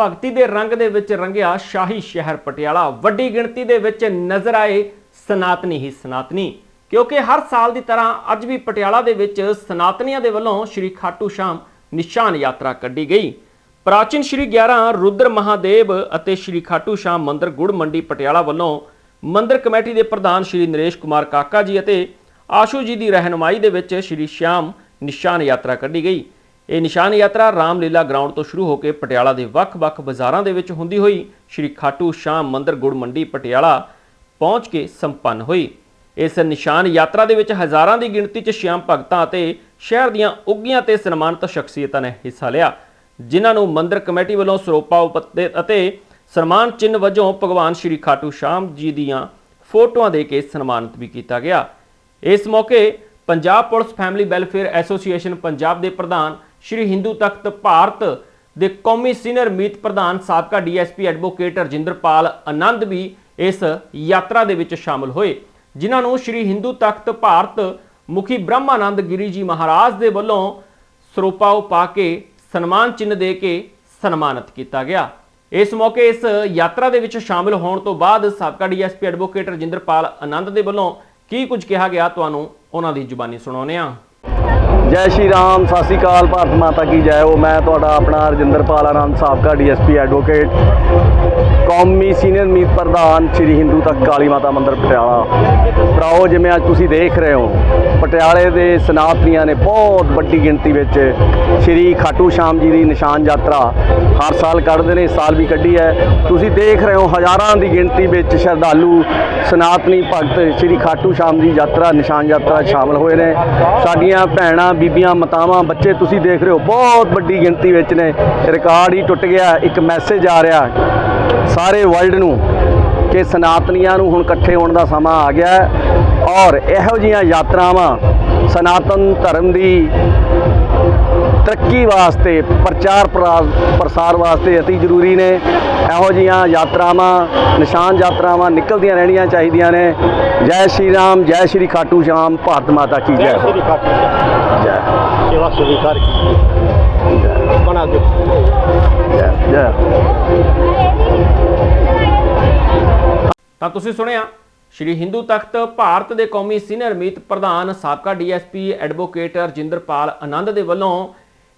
ਭਗਤੀ ਦੇ ਰੰਗ ਦੇ ਵਿੱਚ ਰੰਗਿਆ ਸ਼ਾਹੀ ਸ਼ਹਿਰ ਪਟਿਆਲਾ। ਵੱਡੀ ਗਿਣਤੀ ਦੇ ਵਿੱਚ ਨਜ਼ਰ ਆਏ ਸਨਾਤਨੀ ਹੀ ਸਨਾਤਨੀ। ਕਿਉਂਕਿ ਹਰ ਸਾਲ ਦੀ ਤਰ੍ਹਾਂ ਅੱਜ ਵੀ ਪਟਿਆਲਾ ਦੇ ਵਿੱਚ ਸਨਾਤਨੀਆਂ ਦੇ ਵੱਲੋਂ ਸ਼੍ਰੀ ਖਾਟੂ ਸ਼ਾਮ ਨਿਸ਼ਾਨ ਯਾਤਰਾ ਕੱਢੀ ਗਈ। ਪ੍ਰਾਚੀਨ ਸ਼੍ਰੀ 11 ਰੁਦਰ ਮਹਾਦੇਵ ਅਤੇ ਸ਼੍ਰੀ ਖਾਟੂ ਸ਼ਾਮ ਮੰਦਿਰ ਗੁੜ ਮੰਡੀ ਪਟਿਆਲਾ ਵੱਲੋਂ ਮੰਦਿਰ ਕਮੇਟੀ ਦੇ ਪ੍ਰਧਾਨ ਸ਼੍ਰੀ ਨਰੇਸ਼ ਕੁਮਾਰ ਕਾਕਾ ਜੀ ਅਤੇ ਆਸ਼ੂ ਜੀ ਦੀ ਰਹਿਨੁਮਾਈ ਦੇ ਵਿੱਚ ਸ਼੍ਰੀ ਸ਼ਾਮ ਨਿਸ਼ਾਨ ਯਾਤਰਾ ਕੱਢੀ ਗਈ। ਇਹ ਨਿਸ਼ਾਨ ਯਾਤਰਾ ਰਾਮਲੀਲਾ ਗਰਾਊਂਡ ਤੋਂ ਸ਼ੁਰੂ ਹੋ ਕੇ ਪਟਿਆਲਾ ਦੇ ਵੱਖ-ਵੱਖ ਬਾਜ਼ਾਰਾਂ ਦੇ ਵਿੱਚ ਹੁੰਦੀ ਹੋਈ ਸ਼੍ਰੀ ਖਾਟੂ ਸ਼ਾਮ ਮੰਦਰ ਗੁੜ ਮੰਡੀ ਪਟਿਆਲਾ ਪਹੁੰਚ ਕੇ ਸੰਪੰਨ ਹੋਈ। ਇਸ ਨਿਸ਼ਾਨ ਯਾਤਰਾ ਦੇ ਵਿੱਚ ਹਜ਼ਾਰਾਂ ਦੀ ਗਿਣਤੀ 'ਚ ਸ਼ਿਆਮ ਭਗਤਾਂ ਅਤੇ ਸ਼ਹਿਰ ਦੀਆਂ ਉੱਗੀਆਂ ਤੇ ਸਨਮਾਨਿਤ ਸ਼ਖਸੀਅਤਾਂ ਨੇ ਹਿੱਸਾ ਲਿਆ, ਜਿਨ੍ਹਾਂ ਨੂੰ ਮੰਦਰ ਕਮੇਟੀ ਵੱਲੋਂ ਸਰੋਪਾ ਉਪਤੇ ਅਤੇ ਸਨਮਾਨ ਚਿੰਨ੍ਹ ਵਜੋਂ ਭਗਵਾਨ ਸ਼੍ਰੀ ਖਾਟੂ ਸ਼ਾਮ ਜੀ ਦੀਆਂ ਫੋਟੋਆਂ ਦੇ ਕੇ ਸਨਮਾਨਿਤ ਵੀ ਕੀਤਾ ਗਿਆ। ਇਸ ਮੌਕੇ Punjab police family welfare association Punjab ਦੇ ਪ੍ਰਧਾਨ ਸ਼੍ਰੀ ਹਿੰਦੂ ਤਖਤ ਭਾਰਤ ਦੇ ਕੌਮੀ ਸੀਨੀਅਰ ਮੀਤ ਪ੍ਰਧਾਨ ਸਾਬਕਾ ਡੀਐਸਪੀ ਐਡਵੋਕੇਟ ਰਜਿੰਦਰਪਾਲ ਆਨੰਦ ਵੀ ਇਸ ਯਾਤਰਾ ਦੇ ਵਿੱਚ ਸ਼ਾਮਲ ਹੋਏ, ਜਿਨ੍ਹਾਂ ਨੂੰ ਸ਼੍ਰੀ ਹਿੰਦੂ ਤਖਤ ਭਾਰਤ ਮੁਖੀ ਬ੍ਰਹਮਾਨੰਦ ਗਿਰੀ ਜੀ ਮਹਾਰਾਜ ਦੇ ਵੱਲੋਂ ਸਰੋਪਾਓ ਪਾ ਕੇ ਸਨਮਾਨ ਚਿੰਨ੍ਹ ਦੇ ਕੇ ਸਨਮਾਨਿਤ ਕੀਤਾ ਗਿਆ। ਇਸ ਮੌਕੇ ਇਸ ਯਾਤਰਾ ਦੇ ਵਿੱਚ ਸ਼ਾਮਿਲ ਹੋਣ ਤੋਂ ਬਾਅਦ ਸਾਬਕਾ ਡੀਐਸਪੀ ਐਡਵੋਕੇਟ ਰਜਿੰਦਰਪਾਲ ਆਨੰਦ ਦੇ ਵੱਲੋਂ ਕੀ ਕੁਝ ਕਿਹਾ ਗਿਆ, ਤੁਹਾਨੂੰ ਉਹਨਾਂ ਦੀ ਜ਼ੁਬਾਨੀ ਸੁਣਾਉਂਦੇ ਹਾਂ। ਜੈ ਸ਼੍ਰੀ ਰਾਮ, ਸਤਿ ਸ਼੍ਰੀ ਅਕਾਲ, ਭਾਰਤ ਮਾਤਾ ਕੀ ਜੈ। ਉਹ ਮੈਂ ਤੁਹਾਡਾ ਆਪਣਾ ਰਜਿੰਦਰਪਾਲ ਆਨੰਦ ਸਾਬਕਾ ਡੀਐਸਪੀ ਐਡਵੋਕੇਟ, ਕੌਮੀ ਸੀਨੀਅਰ ਮੀਤ ਪ੍ਰਧਾਨ, ਸ਼੍ਰੀ ਹਿੰਦੂ ਤੱਕ ਕਾਲੀ ਮਾਤਾ ਮੰਦਿਰ ਪਟਿਆਲਾ। ਭਰਾਓ ਜਿਵੇਂ ਅੱਜ ਤੁਸੀਂ ਦੇਖ ਰਹੇ ਹੋ ਪਟਿਆਲੇ ਦੇ ਸਨਾਤਨੀਆਂ ਨੇ ਬਹੁਤ ਵੱਡੀ ਗਿਣਤੀ ਵਿੱਚ ਸ਼੍ਰੀ ਖਾਟੂ ਸ਼ਾਮ ਜੀ ਦੀ ਨਿਸ਼ਾਨ ਯਾਤਰਾ ਹਰ ਸਾਲ ਕੱਢਦੇ ਨੇ, ਇਸ ਸਾਲ ਵੀ ਕੱਢੀ ਹੈ। ਤੁਸੀਂ ਦੇਖ ਰਹੇ ਹੋ ਹਜ਼ਾਰਾਂ ਦੀ ਗਿਣਤੀ ਵਿੱਚ ਸ਼ਰਧਾਲੂ ਸਨਾਤਨੀ ਭਗਤ ਸ਼੍ਰੀ ਖਾਟੂ ਸ਼ਾਮ ਦੀ ਯਾਤਰਾ, ਨਿਸ਼ਾਨ ਯਾਤਰਾ 'ਚ ਸ਼ਾਮਲ ਹੋਏ ਨੇ। ਸਾਡੀਆਂ ਭੈਣਾਂ, ਬੀਬੀਆਂ, ਮਤਾਵਾਂ, ਬੱਚੇ, ਤੁਸੀਂ ਦੇਖ ਰਹੇ ਹੋ ਬਹੁਤ ਵੱਡੀ ਗਿਣਤੀ ਵਿੱਚ ਨੇ। ਰਿਕਾਰਡ ਹੀ ਟੁੱਟ ਗਿਆ, ਇੱਕ ਮੈਸੇਜ ਆ ਰਿਹਾ ਸਾਰੇ ਵਰਲਡ ਨੂੰ। ਕਿ ਸਨਾਤਨੀਆਂ ਨੂੰ ਹੁਣ ਇਕੱਠੇ ਹੋਣ ਦਾ ਸਮਾਂ ਆ ਗਿਆ ਹੈ ਔਰ ਇਹੋ ਜੀਆਂ ਯਾਤਰਾਵਾਂ ਸਨਾਤਨ ਧਰਮ ਦੀ ਤਰੱਕੀ ਵਾਸਤੇ ਪ੍ਰਚਾਰ ਪ੍ਰਸਾਰ ਵਾਸਤੇ ਅਤੀ ਜ਼ਰੂਰੀ ਨੇ। ਇਹੋ ਜੀਆਂ ਯਾਤਰਾਵਾਂ ਨਿਸ਼ਾਨ ਯਾਤਰਾਵਾਂ ਨਿਕਲਦੀਆਂ ਰਹਿਣੀਆਂ ਚਾਹੀਦੀਆਂ ਨੇ। ਜੈ ਸ਼੍ਰੀ ਰਾਮ ਜੈ ਸ਼੍ਰੀ ਖਾਟੂ ਸ਼ਾਮ ਭਾਰਤ ਮਾਤਾ ਕੀ ਜੈ। ਜੈ ਜੈ ਜੈ। ਤਾਂ ਤੁਸੀਂ ਸੁਣਿਆ, ਸ਼੍ਰੀ ਹਿੰਦੂ ਤਖਤ ਭਾਰਤ ਦੇ ਕੌਮੀ ਸੀਨੀਅਰ ਮੀਤ ਪ੍ਰਧਾਨ ਸਾਬਕਾ ਡੀਐਸਪੀ ਐਡਵੋਕੇਟ ਰਜਿੰਦਰਪਾਲ ਆਨੰਦ ਦੇ ਵੱਲੋਂ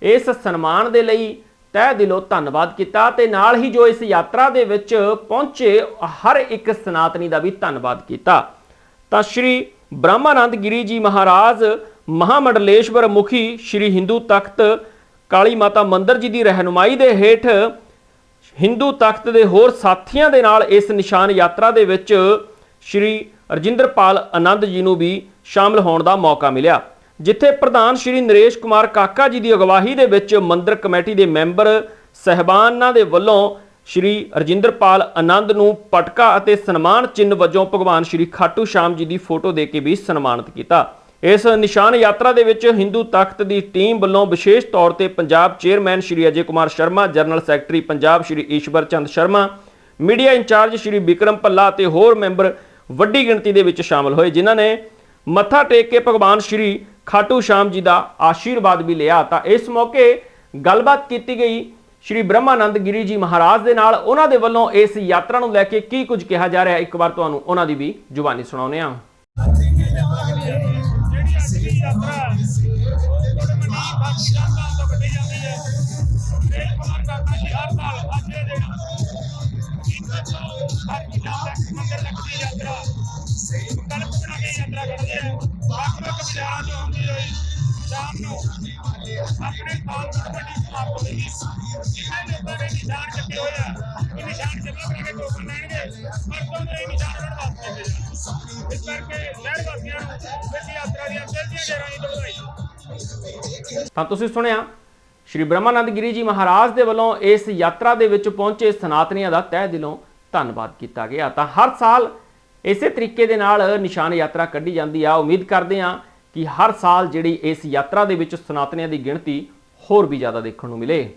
ਇਸ ਸਨਮਾਨ ਦੇ ਲਈ ਤਹਿ ਦਿਲੋਂ ਧੰਨਵਾਦ ਕੀਤਾ ਤੇ ਨਾਲ ਹੀ ਜੋ ਇਸ ਯਾਤਰਾ ਦੇ ਵਿੱਚ ਪਹੁੰਚੇ ਹਰ ਇੱਕ ਸਨਾਤਨੀ ਦਾ ਵੀ ਧੰਨਵਾਦ ਕੀਤਾ। ਤਾਂ ਸ਼੍ਰੀ ਬ੍ਰਹਮਾਨੰਦ ਗਿਰੀ ਜੀ ਮਹਾਰਾਜ, ਮਹਾਮੰਡਲੇਸ਼ਵਰ ਮੁਖੀ ਸ਼੍ਰੀ ਹਿੰਦੂ ਤਖਤ ਕਾਲੀ ਮਾਤਾ ਮੰਦਰ ਜੀ ਦੀ ਰਹਿਨੁਮਾਈ ਦੇ ਹੇਠ ਹਿੰਦੂ ਤਖਤ ਦੇ ਹੋਰ ਸਾਥੀਆਂ ਦੇ ਨਾਲ ਇਸ ਨਿਸ਼ਾਨ ਯਾਤਰਾ ਦੇ ਵਿੱਚ ਸ਼੍ਰੀ ਰਜਿੰਦਰਪਾਲ ਆਨੰਦ ਜੀ ਨੂੰ ਵੀ ਸ਼ਾਮਲ ਹੋਣ ਦਾ ਮੌਕਾ ਮਿਲਿਆ, ਜਿੱਥੇ ਪ੍ਰਧਾਨ ਸ਼੍ਰੀ ਨਰੇਸ਼ ਕੁਮਾਰ ਕਾਕਾ ਜੀ ਦੀ ਅਗਵਾਈ ਦੇ ਵਿੱਚ ਮੰਦਿਰ ਕਮੇਟੀ ਦੇ ਮੈਂਬਰ ਸਹਿਬਾਨਾਂ ਦੇ ਵੱਲੋਂ ਸ਼੍ਰੀ ਰਜਿੰਦਰਪਾਲ ਆਨੰਦ ਨੂੰ ਪਟਕਾ ਅਤੇ ਸਨਮਾਨ ਚਿੰਨ੍ਹ ਵਜੋਂ ਭਗਵਾਨ ਸ਼੍ਰੀ ਖਾਟੂ ਸ਼ਾਮ ਜੀ ਦੀ ਫੋਟੋ ਦੇ ਕੇ ਵੀ ਸਨਮਾਨਿਤ ਕੀਤਾ। ਇਸ ਨਿਸ਼ਾਨ ਯਾਤਰਾ ਦੇ ਵਿੱਚ ਹਿੰਦੂ ਤਖਤ ਦੀ ਟੀਮ ਵੱਲੋਂ ਵਿਸ਼ੇਸ਼ ਤੌਰ ਤੇ Punjab chairman Shri Ajay Kumar Sharma, general secretary Punjab Shri Ishwar Chand Sharma, media in charge Shri Vikram Bhalla ਅਤੇ ਹੋਰ ਮੈਂਬਰ ਵੱਡੀ ਗਿਣਤੀ ਦੇ ਵਿੱਚ ਸ਼ਾਮਲ ਹੋਏ, ਜਿਨ੍ਹਾਂ ਨੇ ਮੱਥਾ ਟੇਕ ਕੇ ਭਗਵਾਨ ਸ਼੍ਰੀ ਖਾਟੂ ਸ਼ਾਮ ਜੀ ਦਾ ਆਸ਼ੀਰਵਾਦ ਵੀ ਲਿਆ। ਤਾਂ ਇਸ ਮੌਕੇ ਗੱਲਬਾਤ ਕੀਤੀ ਗਈ ਸ਼੍ਰੀ ਬ੍ਰਹਮਾਨੰਦ ਗਿਰੀ ਜੀ ਮਹਾਰਾਜ ਦੇ ਨਾਲ। ਉਹਨਾਂ ਦੇ ਵੱਲੋਂ ਇਸ ਯਾਤਰਾ ਨੂੰ ਲੈ ਕੇ ਕੀ ਕੁਝ ਕਿਹਾ ਜਾ ਰਿਹਾ ਇੱਕ ਵਾਰ ਤੁਹਾਨੂੰ ਉਹਨਾਂ ਦੀ ਵੀ ਜ਼ੁਬਾਨੀ ਸੁਣਾਉਂਦੇ ਹਾਂ। ਜਿਹੜੀ ਅਸਲੀ ਯਾਤਰਾ ਗੁਰਮਨੀ ਪਾਕਿਸਤਾਨ ਤੋਂ ਕੱਢੀ ਜਾਂਦੀ ਹੈ ਤੇ ਕੁਮਾਰ ਕਾਕਾ ਜੀ ਹਰ ਅੱਜ ਦੇ ਦਿਨ ਇਹਨਾਂ ਤੋਂ ਹਰ ਮੰਦਰ ਤੱਕ ਦੀ ਯਾਤਰਾ। ਕਲਪ ਬਣਾ ਯਾਤਰਾ ਕਰਦੇ ਆ। ਨੂੰ ਆਪਣੇ ਸਾਲ ਵੱਡੀ ਸਮਾਪਤ ਹੋਈ ਜਿਨ੍ਹਾਂ ਲੋਕਾਂ ਨੇ ਨਿਸ਼ਾਨ ਚੱਕੇ ਹੋਏ ਇਹ ਨਿਸ਼ਾਨ ਚੱਕਾ ਬਣਾ ਕੇ ਟੋਕਨ ਲੈਣਗੇ ਪਰ ਤੋਂ ਨਿਸ਼ਾਨ ਉਹਨਾਂ ਵਾਸਤੇ ਇਸ ਕਰਕੇ ਸ਼ਹਿਰ ਵਾਸੀਆਂ ਨੂੰ ਇਸ ਯਾਤਰਾ ਦੀਆਂ ਚੜ੍ਹਦੀਆਂ ਜੇਰਾਂ ਦੀ ਵਧਾਈ ਤਾਂ ਤੁਸੀਂ ਸੁਣਿਆ, ਸ਼੍ਰੀ ਬ੍ਰਹਮਾਨੰਦ ਗਿਰੀ ਜੀ ਮਹਾਰਾਜ ਦੇ ਵੱਲੋਂ ਇਸ ਯਾਤਰਾ ਦੇ ਵਿੱਚ ਪਹੁੰਚੇ ਸਨਾਤਨੀਆਂ ਦਾ ਤਹਿ ਦਿਲੋਂ ਧੰਨਵਾਦ ਕੀਤਾ ਗਿਆ। ਤਾਂ ਹਰ ਸਾਲ ਇਸੇ ਤਰੀਕੇ ਦੇ ਨਾਲ ਨਿਸ਼ਾਨ ਯਾਤਰਾ ਕੱਢੀ ਜਾਂਦੀ ਆ। ਉਮੀਦ ਕਰਦੇ ਹਾਂ ਕਿ ਹਰ ਸਾਲ ਜਿਹੜੀ ਇਸ ਯਾਤਰਾ ਦੇ ਵਿੱਚ ਸਨਾਤਨੀਆਂ ਦੀ ਗਿਣਤੀ ਹੋਰ ਵੀ ਜ਼ਿਆਦਾ ਦੇਖਣ ਨੂੰ ਮਿਲੇ।